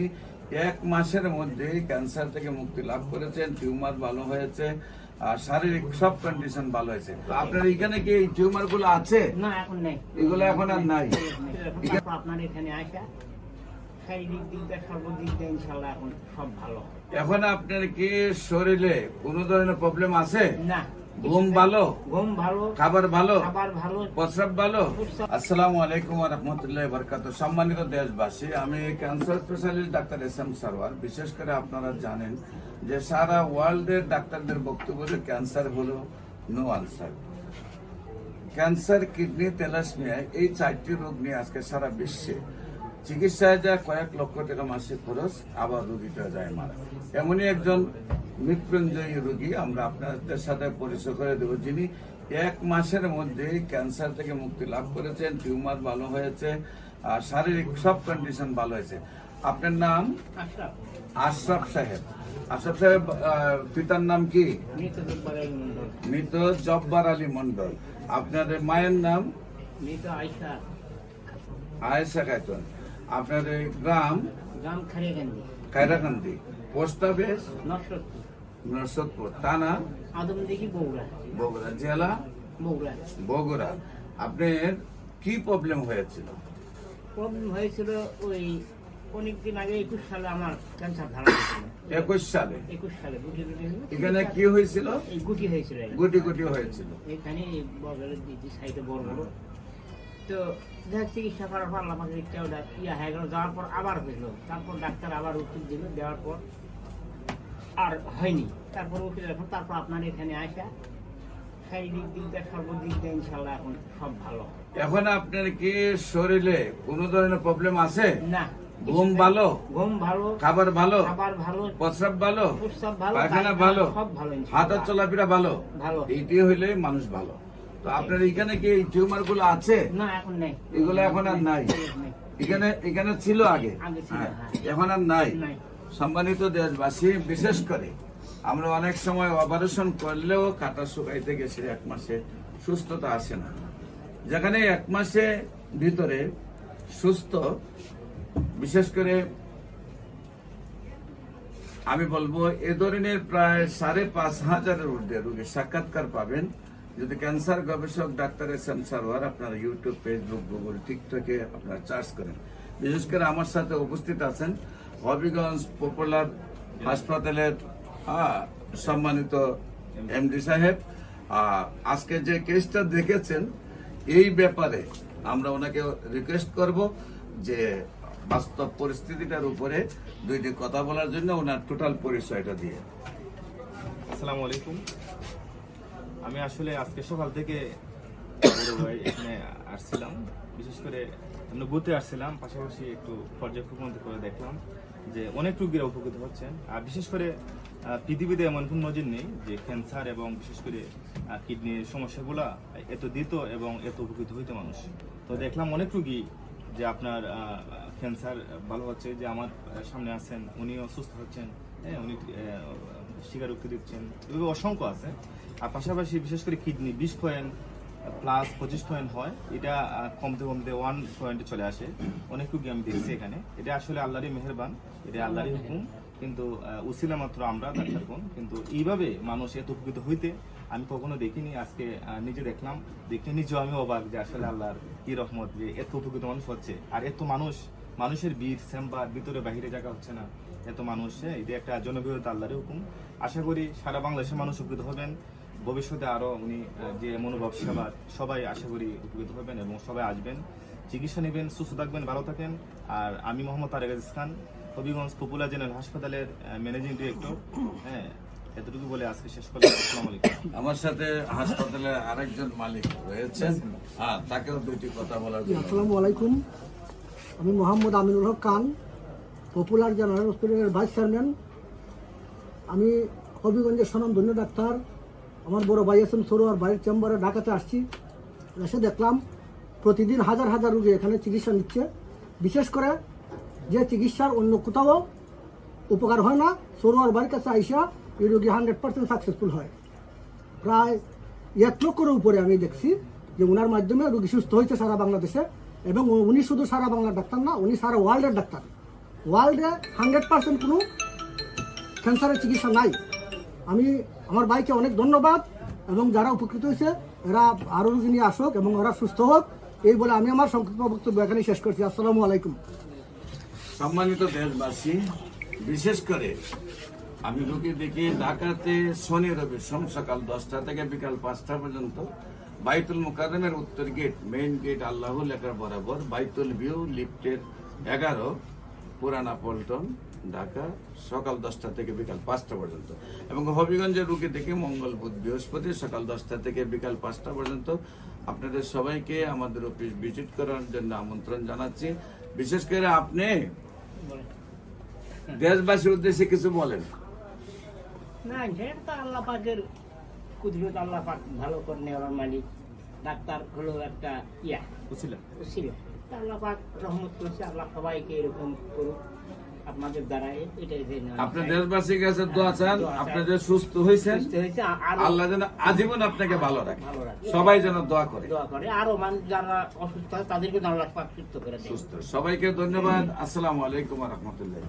যিনি এক মাসের মধ্যে ক্যান্সার থেকে মুক্তি লাভ করেছেন টিউমার ভালো হয়েছে আর শারীরিক সব কন্ডিশন ভালো হয়েছে। আপনার এখানে কি এই টিউমারগুলো আছে? না এখন নেই। এগুলো এখন আর নাই? আপনার এখানে আসা। শারীরিক দিক সর্বদিক দিয়ে ইনশাল্লাহ এখন সব ভালো। এখন আপনার কি শরীরে কোনো ধরনের প্রবলেম আছে? না। ঘুম ভালো? ঘুম ভালো। খাবার ভালো? খাবার ভালো। প্রস্রাব ভালো? আসসালামু আলাইকুম রহমতুল্লাহ বরকাত সম্মানিত দেশবাসী আমি cancer specialist doctor S M Sarwar. বিশেষ করে আপনারা জানেন যে সারা ওয়ার্ল্ডের ডাক্তারদের বক্তব্য যে ক্যান্সার হলো no answer. Cancer kidney thalassaemia এই চারটি রোগ নিয়ে আজকে সারা বিশ্বে চিকিৎসায় যায় কয়েক লক্ষ টাকা মাসিক খরচ আবার রোগীটা যায় মারা। এমনই একজন মৃত্যুঞ্জয়ী রোগী আমরা আপনাদের সাথে পরিচয় করে দেব। যিনি এক মাসের মধ্যে ক্যান্সার থেকে মুক্তি লাভ করেছেন টিউমার ভালো হয়েছে আর শারীরিক সব কন্ডিশন ভালো হয়েছে। আপনার নাম? আশরাফ। সাহেব। আশরাফ সাহেব পিতার নাম কি? মৃত জব্বার আলী মন্ডল আপনার মায়ের নাম? আয়েশা। খাতুন আপনার গ্রাম? গ্রাম কায়রাকান্দি পোস্ট অফিস? নরসদপুর থানা আদমদিঘি বগুড়া। বগুড়া জেলা? বগুড়া। বগুড়া। আপনার কি প্রবলেম হয়েছিল? প্রবলেম হয়েছিল ওই অনেকদিন আগে একুশ সালে আমার ক্যান্সার ধরা হয়েছিল একুশ সালে? একুশ সালে গুটি গুটি এখানে কি হয়েছিল? গুটি হয়েছিল গুটি গুটি হয়েছিল। এখানে বগলের দিদি সাইডে বড় বড়। তো দেখ চিকিৎসা করার পর আমাকে ইয়া হয়ে গেল। যাওয়ার পর আবার হইল। তারপর ডাক্তার আবার ওষুধ দিল। দেওয়ার পর আর হয়নি। তারপর ওষুধ এখন তারপর আপনার এখানে আসা শারীরিক দিক দিয়ে সর্বদিক দিয়ে ইনশাল্লাহ এখন সব ভালো। এখন আপনার কি শরীরে কোনো ধরনের প্রবলেম আছে? না। ঘুম ভালো? ঘুম ভালো খাবার ভালো? খাবার ভালো প্রস্রাব ভালো? প্রস্রাব ভালো পায়খানা ভালো? সব ভালো। হাঁটা চলাফেরা ভালো? ভালো। এইটি হইলে মানুষ ভালো। তো আপনার এখানে কি এই টিউমারগুলো আছে? না এখন নেই। এগুলো এখন আর নাই। এখানে এখানে ছিল আগে? আগে ছিল, হ্যাঁ, হ্যাঁ। এখন আর নাই? নাই। সম্মানিত দেশবাসী, বিশেষ করে আমরা অনেক সময় অপারেশন করলেও কাটা শুকাইতে গেছে, এক মাসে সুস্থতা আসে না। যেখানে এক মাসে ভিতরে সুস্থ, বিশেষ করে আমি বলব, এ ধরনের প্রায় সাড়ে পাঁচ হাজারের ঊর্ধ্বে রোগী সাক্ষাৎকার পাবেন। যদি ক্যান্সার গবেষক ডাক্তার এস এম সারোয়ার আপনারা ইউটিউব, ফেসবুক, গুগল, টিকটকে আপনারা চার্জ করেন। বিশেষ করে আমার সাথে উপস্থিত আছেন হবিগঞ্জ পপুলার হাসপাতালের সম্মানিত এমডি সাহেব আজকে যে কেসটা দেখেছেন, এই ব্যাপারে আমরা ওনাকে রিকোয়েস্ট করব যে বাস্তব পরিস্থিতিটার উপরে দুইটি কথা বলার জন্য ওনার টোটাল পরিচয়টা দিয়ে। আসসালামু আলাইকুম। আমি আসলে আজকে সকাল থেকে এখানে আসছিলাম। বিশেষ করে বুথে আসছিলাম, পাশাপাশি একটু পর্যবেক্ষণ করে দেখলাম। যে অনেক রোগীরা উপকৃত হচ্ছেন। আর বিশেষ করে পৃথিবীতে এমন কোনো নজির নেই যে ক্যান্সার এবং বিশেষ করে কিডনির সমস্যাগুলা এত দিত এবং এত উপকৃত হইতো মানুষ। তো দেখলাম অনেক রোগী যে আপনার ক্যান্সার ভালো হচ্ছে, যে আমার সামনে আছেন, উনিও সুস্থ হচ্ছেন হ্যাঁ উনি স্বীকারোক্তি দিচ্ছেন। এভাবে অসংখ্য আছে। আর পাশাপাশি বিশেষ করে কিডনি বিশ পয়েন্ট প্লাস পঁচিশ পয়েন্ট হয় এটা কমতে কমতে ওয়ান পয়েন্টে চলে আসে। অনেক রুগী আমি দেখছি এখানে। এটা আসলে আল্লাহরই মেহেরবান এটা আল্লাহরই হুকুম। কিন্তু উসিলা মাত্র আমরা ডাক্তার কোন কিন্তু এইভাবে মানুষ এত উপকৃত হইতে আমি কখনো দেখিনি। আজকে নিজে দেখলাম দেখে নিজেও আমি অবাক যে আসলে আল্লাহর কি রহমত যে এত উপকৃত মানুষ হচ্ছে। আর এত মানুষ মানুষের বীর চেম্বার ভিতরে বাহিরে জায়গা হচ্ছে না। এত মানুষ হ্যাঁ, এটা একটা জনপ্রিয়তা আল্লাহর হুকুম। আশা করি সারা বাংলাদেশের মানুষ উপকৃত হবেন। ভবিষ্যতে আরও উনি যে মনোভাব সেবার সবাই আশা করি উপকৃত হবেন এবং সবাই আসবেন। চিকিৎসা নেবেন সুস্থ থাকবেন ভালো থাকেন। আর আমি মোহাম্মদ তারেক আজিজ খান হবিগঞ্জ পপুলার জেনারেল হাসপাতালের ম্যানেজিং ডিরেক্টর। হ্যাঁ এতটুকু বলে আজকে শেষ করলাম। আসসালামু আলাইকুম। আমার সাথে হাসপাতালে আরেকজন মালিক রয়েছেন হ্যাঁ তাকেও দুইটি কথা বলার জন্য। আসসালামু আলাইকুম। আমি মোহাম্মদ আমিনুল হক খান পপুলার জেনারেল হসপিটালের ভাইস চেয়ারম্যান। আমি হবিগঞ্জের স্বনামধন্য ডাক্তার। আমার বড় ভাই আছেন সরোয়ার ভাইয়ের চেম্বারে ঢাকাতে আসছি। এসে দেখলাম প্রতিদিন হাজার হাজার রোগী এখানে চিকিৎসা নিচ্ছে। বিশেষ করে যে চিকিৎসার অন্য কোথাও উপকার হয় না সরোয়ার বাড়ির কাছে আইসা এই রোগী হান্ড্রেড পার্সেন্ট সাকসেসফুল হয়। প্রায় এক লক্ষের উপরে আমি দেখছি যে ওনার মাধ্যমে রোগী সুস্থ হয়েছে সারা বাংলাদেশে এবং উনি শুধু সারা বাংলার ডাক্তার না, উনি সারা ওয়ার্ল্ডের ডাক্তার। ওয়ার্ল্ডে হান্ড্রেড পার্সেন্ট কোনো ক্যান্সারের চিকিৎসা নাই। আমি আমার ভাইকে অনেক ধন্যবাদ এবং যারা উপকৃত হয়েছে, এরা আরও নিয়ে আসুক এবং ওরা সুস্থ হোক। এই বলে আমি আমার সংক্ষিপ্ত বক্তব্য এখানে শেষ করছি। আসসালামু আলাইকুম। সম্মানিত দেশবাসী, বিশেষ করে আমি রুগী দেখি ঢাকাতে শনি রবি সোম সকাল দশটা থেকে বিকাল পাঁচটা পর্যন্ত বাইতুল মুকাদমের উত্তর গেট মেইন গেট আল্লাহ লেখার বরাবর বাইতুল ভিউ লিফটের এগারো পুরানা পল্টন। ঢাকা সকাল দশটা থেকে বিকাল পাঁচটা পর্যন্ত। এবং হবিগঞ্জের রুগী দেখি মঙ্গল বুধ বৃহস্পতি সকাল দশটা থেকে বিকাল পাঁচটা পর্যন্ত। আপনাদের সবাইকে আমাদের অফিস ভিজিট করার জন্য আমন্ত্রণ জানাচ্ছি। বিশেষ করে আপনি দেশবাসীর উদ্দেশ্যে কিছু বলেন। না সেটা তো আল্লাহ পাকের কুদরত আল্লাহ পাক ভালো করে নেওয়ার মালিক। ডাক্তার হলো একটা ইয়া। ছিল আল্লাহ পাক রহমত করছে আল্লাহ সবাইকে এরকম করুক। আপনাদের দ্বারা এটাই আপনি দেশবাসীর কাছে দোয়া চান আপনি যে সুস্থ হয়েছেন আল্লাহ যেন আজীবন আপনাকে ভালো রাখে। সবাই যেন দোয়া করে। দোয়া করে। আরও মানুষ যারা অসুস্থ হয় তাদেরকে আল্লাহ সুস্থ করে সুস্থ। সবাইকে ধন্যবাদ। আসসালামু আলাইকুম রহমতুল্লাহ।